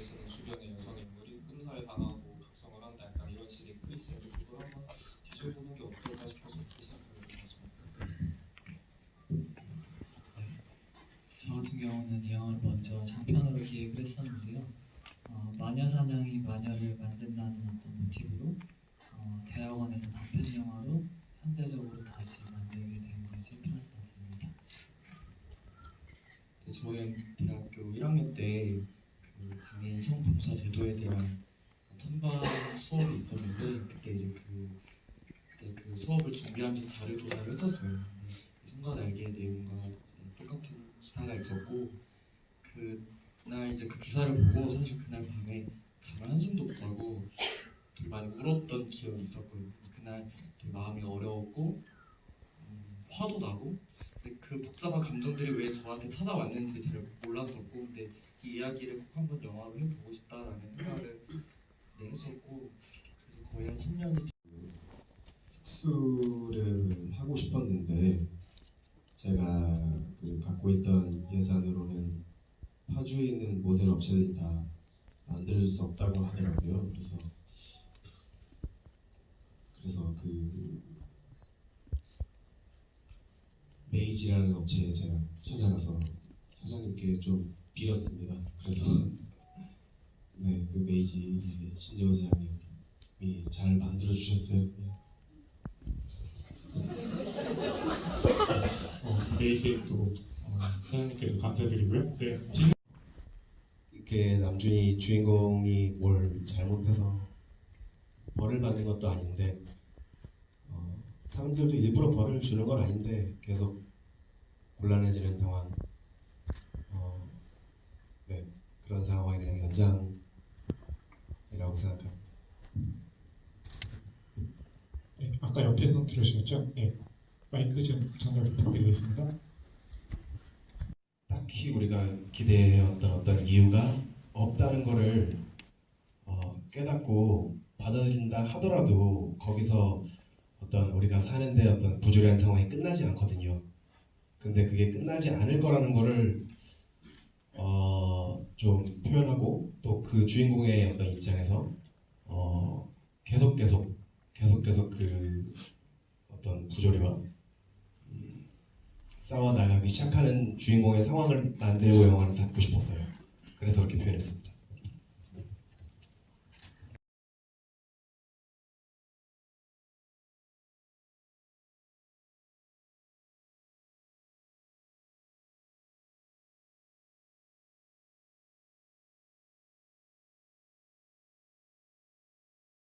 속에서는 주변의 여성 인물이 끔살 당하고 각성을 한다 약간 이런 식의 크리스인데 그걸 한번 뒤져보는 게 어떨까 싶어서 이렇게 시작하게 같습니다. 저 같은 경우는 이 영화를 먼저 장편으로 기획을 했었는데요. 어, 마녀 사냥이 마녀를 만든다는 어떤 모티브로 어, 대학원에서 단편 영화로 현대적으로 다시 만들게 된 것이 플러스입니다. 네, 저는 대학교 1학년 때 그 장애인 성봉사 제도에 대한 찬반 수업이 있었는데 그때 이제 그 그때 그 수업을 준비하면서 자료 조사를 했었어요. 순간 알게 내용과 똑같은 기사가 있었고 그날 이제 그 기사를 보고 사실 그날 밤에 잠을 한숨도 못 자고 되게 많이 울었던 기억이 있었거든요. 그날 되게 마음이 어려웠고 음, 화도 나고 그 복잡한 감정들이 왜 저한테 찾아왔는지 잘 몰랐었고 근데 이 이야기를 꼭 한번 영화로 해보고 싶다라는 생각을 네, 했었고 그래서 거의 한 10년이 특수를 하고 싶었는데 제가 그 갖고 있던 예산으로는 파주에 있는 모델 업체들이 다 만들어줄 수 없다고 하더라고요. 그래서 그래서 그 메이지라는 업체에 제가 찾아가서 사장님께 좀 빌었습니다. 그래서 네, 그 메이지 신재호 사장님이 잘 만들어 주셨어요. 어, 메이지도 어, 사장님께도 감사드리고요. 네, 진- 이렇게 남준이 주인공이 뭘 잘못해서 벌을 받는 것도 아닌데 어, 사람들도 일부러 벌을 주는 건 아닌데 계속 곤란해지는 상황 어, 네, 그런 상황의 그냥 연장이라고 생각합니다. 네, 아까 옆에서 들으셨죠? 네, 마이크 좀 전달 부탁드리겠습니다. 딱히 우리가 기대해왔던 어떤 이유가 없다는 거를 어, 깨닫고 받아들인다 하더라도 거기서 어떤 우리가 사는데 어떤 부조리한 상황이 끝나지 않거든요. 근데 그게 끝나지 않을 거라는 거를 어, 좀 표현하고 또 그 주인공의 어떤 입장에서 어, 계속 계속 계속 계속 그 어떤 부조리와 음, 싸워 나가기 시작하는 주인공의 상황을 만들고 영화를 담고 싶었어요. 그래서 그렇게 표현했습니다.